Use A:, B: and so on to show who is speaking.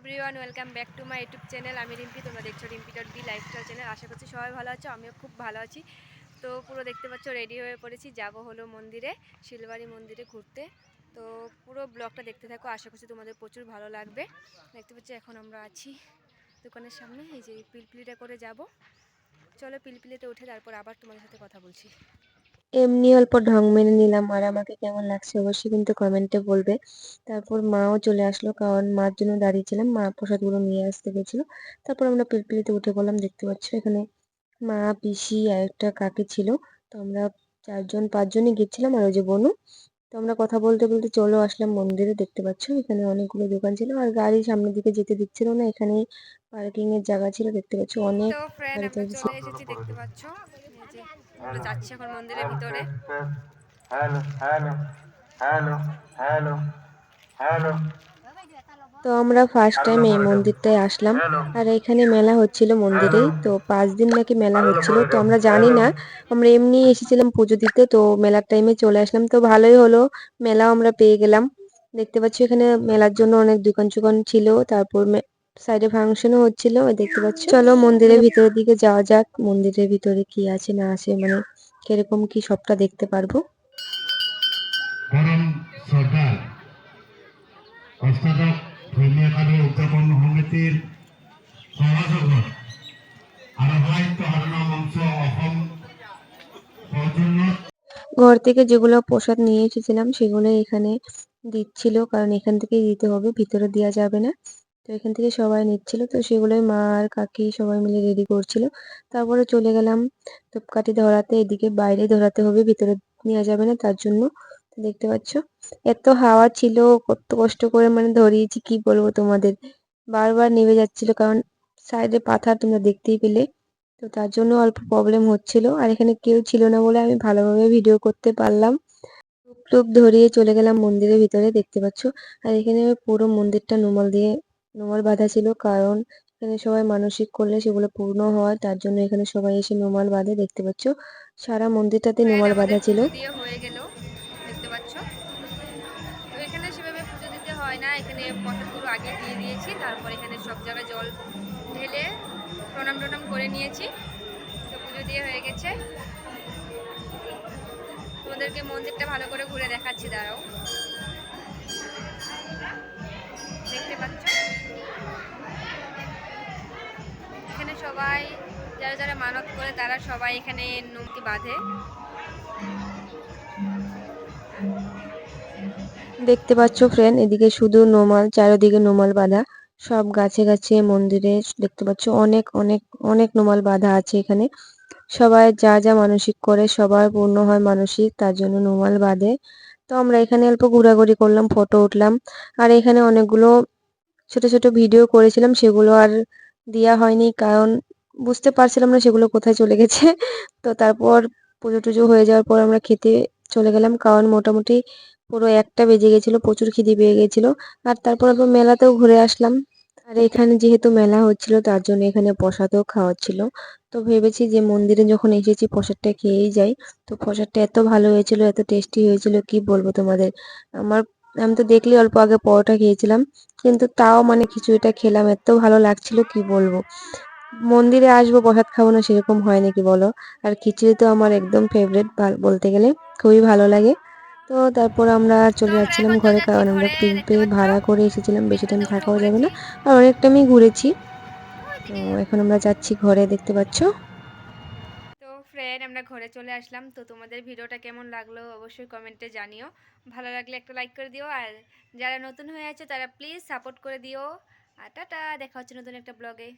A: Everyone welcome back to my YouTube channel আমি রিম্পি, তোমরা দেখছ Rimpi dot B lifestyle channel আশা করছি সবাই ভালো আছো, আমিও খুব ভালো আছি। তো পুরো দেখতে পাচ্ছ রেডি হয়ে পড়েছি। যাব হলো মন্দিরে, শিলবাড়ি মন্দিরে ঘুরতে। তো পুরো ব্লগটা দেখতে থাকো, আশা করছি তোমাদের প্রচুর ভালো লাগবে। দেখতে পাচ্ছ, এখন আমরা আছি দোকানের সামনে। এই যে পিলপিলিটা করে যাব। চলো পিলপিলিতে উঠে তারপর আবার তোমাদের সাথে কথা বলছি।
B: এমনি অল্প ঢং মেনে নিলাম। আর আমাকে কেমন লাগছে অবশ্যই কিন্তু কমেন্টে বলবে। তারপর মাও চলে আসলো কারণ মার জন্য দাঁড়িয়েছিলাম। মা প্রসাদগুলো নিয়ে আসতে গেছিল। তারপর আমরা পিলপিলিতে উঠে পড়লাম। দেখতে পাচ্ছ এখানে মা পিসি আর একটা কাকি ছিল। তো আমরা চারজন পাঁচজনই গেছিলাম আর ওই যে বনু। তো আমরা কথা বলতে বলতে চলো আসলাম মন্দিরে। দেখতে পাচ্ছ এখানে অনেকগুলো দোকান ছিল। আর গাড়ি সামনের দিকে যেতে দিচ্ছিল না। এখানে পার্কিং এর জায়গা ছিল। দেখতে পাচ্ছ অনেক
A: দেখতে পাচ্ছ? আমরা যাচ্ছি এখন মন্দিরের ভিতরে।
C: Hello hello hello hello hello.
B: তো আমরা ফার্স্ট টাইম এই মন্দিরটায় আসলাম। আর এখানে মেলা হচ্ছিল মন্দিরেই। তো পাঁচ দিন নাকি মেলা হচ্ছিল তো আমরা জানি না। আমরা এমনি এসেছিলাম পুজো দিতে তো মেলার টাইমে চলে আসলাম। তো ভালোই হলো মেলাও আমরা পেয়ে গেলাম। দেখতে পাচ্ছি এখানে মেলার জন্য অনেক দোকান চোকান ছিল। তারপর সাইডে ফাংশনও হচ্ছিল ওই দেখতে পাচ্ছি। চলো মন্দিরের ভিতরের দিকে যাওয়া যাক মন্দিরের ভিতরে কি আছে না আছে মানে কীরকম কি সবটা দেখতে পারব।
C: পরম অষ্টাদশ একাদশ উদযাপন সমিতিৰ সহযোগত আৰু সাহিত্য সাধনা মঞ্চ অসম
B: ঘর থেকে যেগুলো প্রসাদ নিয়ে এসেছিলাম সেগুলো এখানে দিচ্ছিল কারণ এখান থেকেই দিতে হবে ভিতরে দেওয়া যাবে না। তো এখান থেকে সবাই নিচ্ছিল। তো সেগুলোই মা আর কাকি সবাই মিলে রেডি করছিল। তারপরে চলে গেলাম ধূপকাঠি ধরাতে। এদিকে বাইরে ধরাতে হবে, ভিতরে নেওয়া যাবে না তার জন্য। দেখতে পাচ্ছ? এত হাওয়া ছিল, কত কষ্ট করে মানে ধরিয়েছি, কি বলব তোমাদের? বারবার নেমে যাচ্ছিল, কারণ সাইডে পাথর তোমরা দেখতেই পেলে। তো তার জন্য অল্প প্রবলেম হচ্ছিল। আর এখানে কেউ ছিল না বলে আমি ভালোভাবে ভিডিও করতে পারলাম। টুপ ধরিয়ে চলে গেলাম মন্দিরের ভিতরে, দেখতে পাচ্ছ? আর এখানে পুরো মন্দিরটা নোমাল দিয়ে নোমাল বাঁধা ছিল কারণ এখানে সবাই মানসিক করলে সেগুলো পূর্ণ হয় তার জন্য এখানে সবাই এসে নোমাল বাঁধে দেখতে পাচ্ছ। সারা মন্দিরটাতে নোমাল বাঁধা ছিল।
A: হয়ে গেল দেখতে পাচ্ছ। তো এখানে সেভাবে পুজো দিতে হয় না এখানে প্রসাদগুলো আগে দিয়ে দিয়েছি তারপর এখানে সব জায়গায় জল ঢেলে প্রণাম টনাম করে নিয়েছি। তো পুজো দিয়ে হয়ে গেছে। তোমাদেরকে মন্দিরটা ভালো করে ঘুরে দেখাচ্ছি দাঁড়াও। যারা মানত করে তারা সবাই এখানে নমকি বাঁধে।
B: দেখতে পাচ্ছ ফ্রেন্ড এদিকে শুধু নোমাল, চারিদিকে নোমাল বাঁধা। সব গাছে গাছে মন্দিরে দেখতে পাচ্ছ অনেক অনেক অনেক নোমাল বাঁধা আছে এখানে। সবাই যা যা মানসিক করে, সবার পূর্ণ হয় মানসিক, তার জন্য নোমাল বাঁধে। তো আমরা এখানে অল্প ঘোরাঘুরি করলাম, ফটো উঠলাম। আর এখানে অনেকগুলো ছোট ছোট ভিডিও করেছিলাম, সেগুলো আর দেওয়া হয়নি কারণ বুঝতে পারছিলাম না সেগুলো কোথায় চলে গেছে। তো তারপর পুজো টুজো হয়ে যাওয়ার পর আমরা খেতে চলে গেলাম, কারণ মোটামুটি পুরো একটা বেজে গেছিল, প্রচুর খিদে পেয়ে গেছিল। আর তারপর আবার মেলাতেও ঘুরে আসলাম। আর এখানে যেহেতু মেলা হচ্ছিল, তার জন্য এখানে প্রসাদও খাওয়াচ্ছিল তো ভেবেছি যে মন্দিরে যখন এসেছি প্রসাদটা খেয়েই যাই। তো প্রসাদটা এত ভালো হয়েছিল, এত টেস্টি হয়েছিল, কি বলব তোমাদের? আমার, আমি তো দেখলি অল্প আগে পরোটা খেয়েছিলাম। কিন্তু তাও মানে খিচুড়িটা খেলাম, এত ভালো লাগছিল, কি বলব? মন্দিরে আসব, প্রসাদ খাব না সেরকম হয় নাকি বলো? আর খিচুড়ি তো আমার একদম ফেভারিট বলতে গেলে খুবই ভালো লাগে। তো তারপর আমরা চলে যাচ্ছিলাম ঘরে, কারণ আমরা পিম্পে ভাড়া করে এসেছিলাম, বেশি টাইম থাকাও যাবে না। আর অনেক টাইমই ঘুরেছি। তো এখন আমরা যাচ্ছি ঘরে, দেখতে পাচ্ছ?
A: তো ফ্রেন্ড আমরা ঘরে চলে আসলাম। তো তোমাদের ভিডিওটা কেমন লাগল অবশ্যই কমেন্টে জানিও। ভালো লাগলে একটা লাইক করে দিও। আর যারা নতুন হয়ে আছে, তারা প্লিজ সাপোর্ট করে দিও। আর টাটা, দেখা হচ্ছে নতুন একটা ব্লগে